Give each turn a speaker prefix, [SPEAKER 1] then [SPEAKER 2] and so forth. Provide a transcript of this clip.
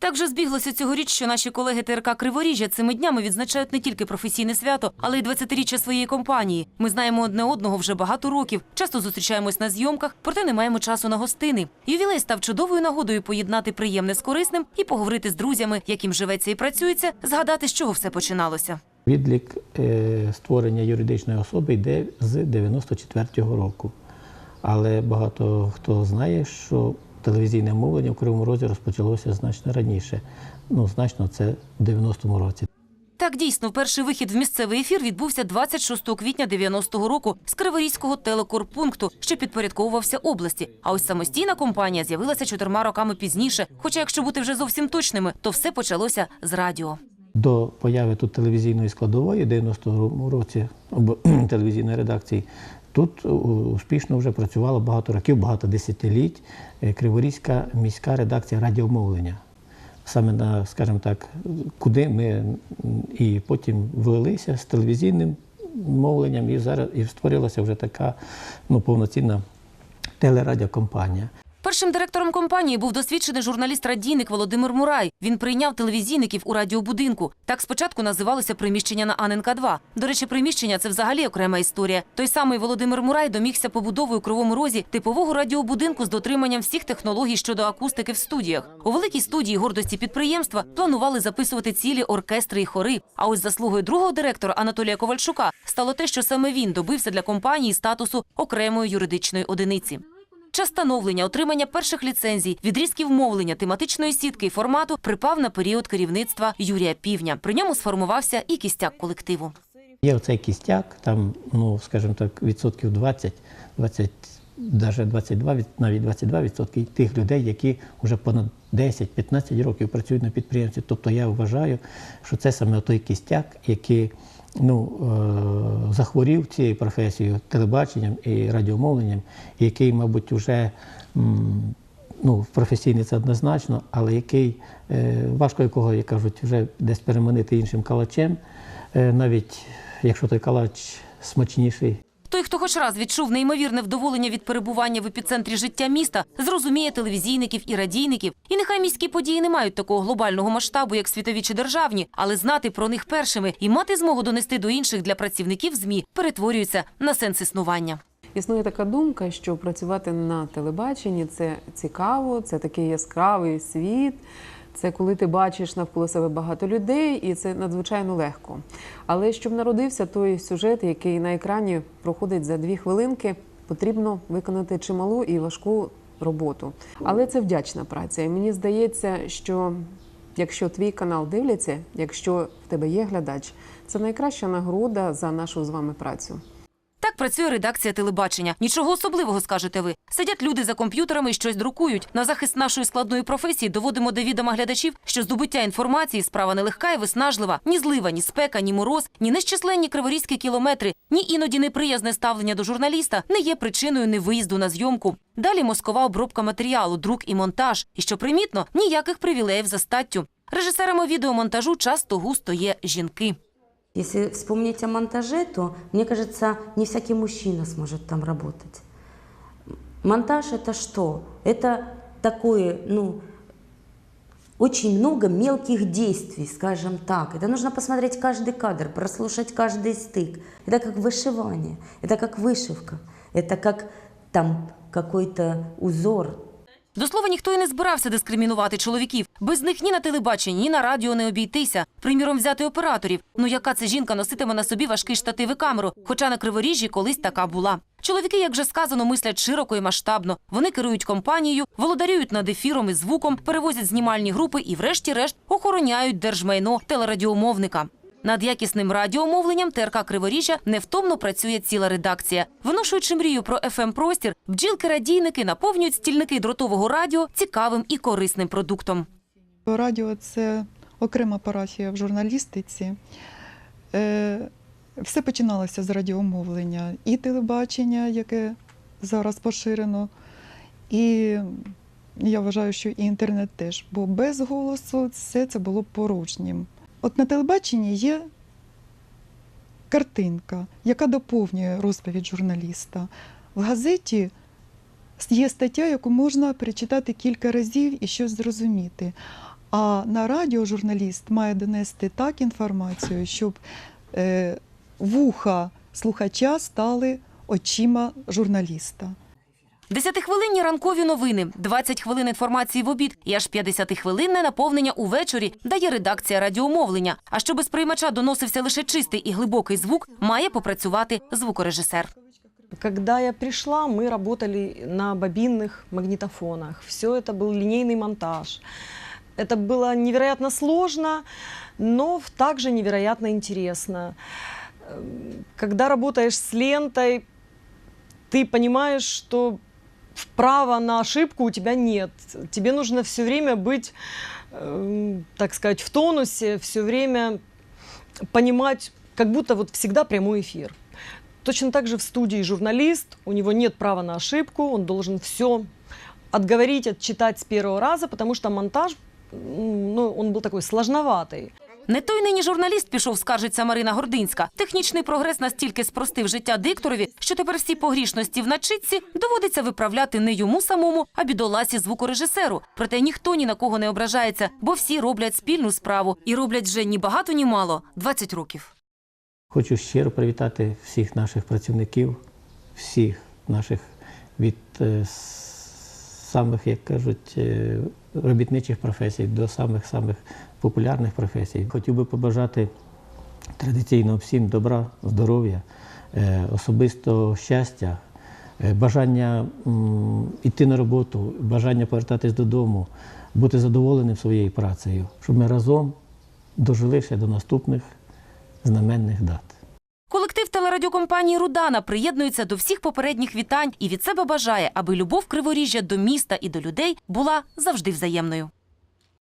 [SPEAKER 1] Так же збіглося цьогоріч, що наші колеги ТРК Криворіжжя цими днями відзначають не тільки професійне свято, але й 20-річчя своєї компанії. Ми знаємо одне одного вже багато років, часто зустрічаємось на зйомках, проте не маємо часу на гостини. Ювілей став чудовою нагодою поєднати приємне з корисним і поговорити з друзями, яким живеться і працюється, згадати, з чого все починалося.
[SPEAKER 2] Відлік е, створення юридичної особи йде з 94-го року. Але багато хто знає, що телевізійне мовлення в Кривому Розі розпочалося значно раніше. Ну, значно це в 90-му році.
[SPEAKER 1] Так, дійсно, перший вихід в місцевий ефір відбувся 26 квітня 90-го року з Криворізького телекорпункту, що підпорядковувався області. А ось самостійна компанія з'явилася чотирма роками пізніше. Хоча, якщо бути вже зовсім точними, то все почалося з радіо.
[SPEAKER 2] До появи тут телевізійної складової 90-му році телевізійної редакції. Тут е, успішно вже працювало багато років, багато десятиліть е, Криворізька міська редакція радіомовлення. Саме на, скажімо так, куди ми і потім влилися з телевізійним мовленням, і зараз і створилася вже така ну, повноцінна телерадіокомпанія.
[SPEAKER 1] Першим директором компанії був досвідчений журналіст-радійник Володимир Мурай. Він прийняв телевізійників у радіобудинку. Так спочатку називалося приміщення на Аненка 2 До речі, приміщення це взагалі окрема історія. Той самий Володимир Мурай домігся побудовою у кривому розі типового радіобудинку з дотриманням всіх технологій щодо акустики в студіях. У великій студії гордості підприємства планували записувати цілі оркестри і хори. А ось заслугою другого директора Анатолія Ковальчука стало те, що саме він добився для компанії статусу окремої юридичної одиниці. Час становлення, отримання перших ліцензій, відрізків мовлення, тематичної сітки і формату припав на період керівництва Юрія Півня. При ньому сформувався і кістяк колективу.
[SPEAKER 2] Є оцей кістяк, там, ну, скажімо так, відсотків 20, 20, навіть 22, від- навіть 22 відсотки тих людей, які вже понад 10-15 років працюють на підприємстві. Тобто я вважаю, що це саме той кістяк, який ну, е, захворів цією професією, телебаченням і радіомовленням, який, мабуть, вже ну, професійний це однозначно, але який е, важко якого, як кажуть, вже десь переманити іншим калачем, е, навіть якщо той калач смачніший.
[SPEAKER 1] Той, хто хоч раз відчув неймовірне вдоволення від перебування в епіцентрі життя міста, зрозуміє телевізійників і радійників. І нехай міські події не мають такого глобального масштабу, як світові чи державні, але знати про них першими і мати змогу донести до інших для працівників ЗМІ перетворюється на сенс існування.
[SPEAKER 3] Існує така думка, що працювати на телебаченні це цікаво, це такий яскравий світ. Це коли ти бачиш навколо себе багато людей, і це надзвичайно легко. Але щоб народився той сюжет, який на екрані проходить за дві хвилинки, потрібно виконати чималу і важку роботу. Але це вдячна праця. І мені здається, що якщо твій канал дивляться, якщо в тебе є глядач, це найкраща нагорода за нашу з вами працю.
[SPEAKER 1] Працює редакція телебачення. Нічого особливого, скажете ви. Сидять люди за комп'ютерами і щось друкують. На захист нашої складної професії доводимо до відома глядачів, що здобуття інформації справа нелегка і виснажлива. Ні злива, ні спека, ні мороз, ні нещисленні криворізькі кілометри, ні іноді неприязне ставлення до журналіста не є причиною невиїзду на зйомку. Далі москова обробка матеріалу, друк і монтаж. І що примітно, ніяких привілеїв за статтю. Режисерами відеомонтажу часто густо є жінки.
[SPEAKER 4] Если вспомнить о монтаже, то, мне кажется, не всякий мужчина сможет там работать. Монтаж – это что? Это такое, ну, очень много мелких действий, скажем так. Это нужно посмотреть каждый кадр, прослушать каждый стык. Это как вышивание, это как вышивка, это как там какой-то узор,
[SPEAKER 1] До слова, ніхто і не збирався дискримінувати чоловіків. Без них ні на телебаченні, ні на радіо не обійтися. Приміром, взяти операторів. Ну яка це жінка носитиме на собі важкий штатив і камеру, хоча на криворіжжі колись така була. Чоловіки, як вже сказано, мислять широко і масштабно. Вони керують компанією, володарюють над ефіром і звуком, перевозять знімальні групи і, врешті-решт, охороняють держмайно телерадіомовника. Над якісним радіомовленням ТРК Криворіжжя невтомно працює ціла редакція. Виношуючи мрію про fm простір бджілки-радійники наповнюють стільники дротового радіо цікавим і корисним продуктом.
[SPEAKER 5] Радіо це окрема парафія в журналістиці. Е, Все починалося з радіомовлення і телебачення, яке зараз поширено, і я вважаю, що і інтернет теж, бо без голосу все це було порожнім. От на телебаченні є картинка, яка доповнює розповідь журналіста. В газеті є стаття, яку можна перечитати кілька разів і щось зрозуміти. А на радіо журналіст має донести так інформацію, щоб е, вуха слухача стали очима журналіста.
[SPEAKER 1] Десятихвилинні ранкові новини, 20 хвилин інформації в обід і аж 50-хвилинне наповнення увечері дає редакція радіомовлення. А щоб з приймача доносився лише чистий і глибокий звук, має попрацювати звукорежисер.
[SPEAKER 6] Когда я пришла, мы работали на бобинных магнитофонах. Все это был линейный монтаж. Это было невероятно сложно, но также невероятно интересно. Эм, Когда работаешь с лентой, ты понимаешь, что права на ошибку у тебя нет. Тебе нужно все время быть, эм, так сказать, в тонусе, все время понимать, как будто вот всегда прямой эфир. Точно так же в студии журналист, у него нет права на ошибку, он должен все отговорить, отчитать с первого раза, потому что монтаж, ну, он был такой сложноватый.
[SPEAKER 1] Не той нині журналіст пішов, скаржиться Марина Гординська. Технічний прогрес настільки спростив життя дикторові, що тепер всі погрішності в начитці доводиться виправляти не йому самому, а бідоласі звукорежисеру. Проте ніхто ні на кого не ображається, бо всі роблять спільну справу і роблять вже ні багато, ні мало 20 років.
[SPEAKER 2] Хочу щиро привітати всіх наших працівників, всіх наших від е, самих, як кажуть, е, робітничих професій до самих самих популярних професій. Хотів би побажати традиційно всім добра, здоров'я, е, особистого щастя, е, бажання йти на роботу, бажання повертатись додому, бути задоволеним своєю працею, щоб ми разом дожили ще до наступних знаменних дат.
[SPEAKER 1] Колектив телерадіокомпанії Рудана приєднується до всіх попередніх вітань і від себе бажає, аби любов Криворіжжя до міста і до людей була завжди взаємною.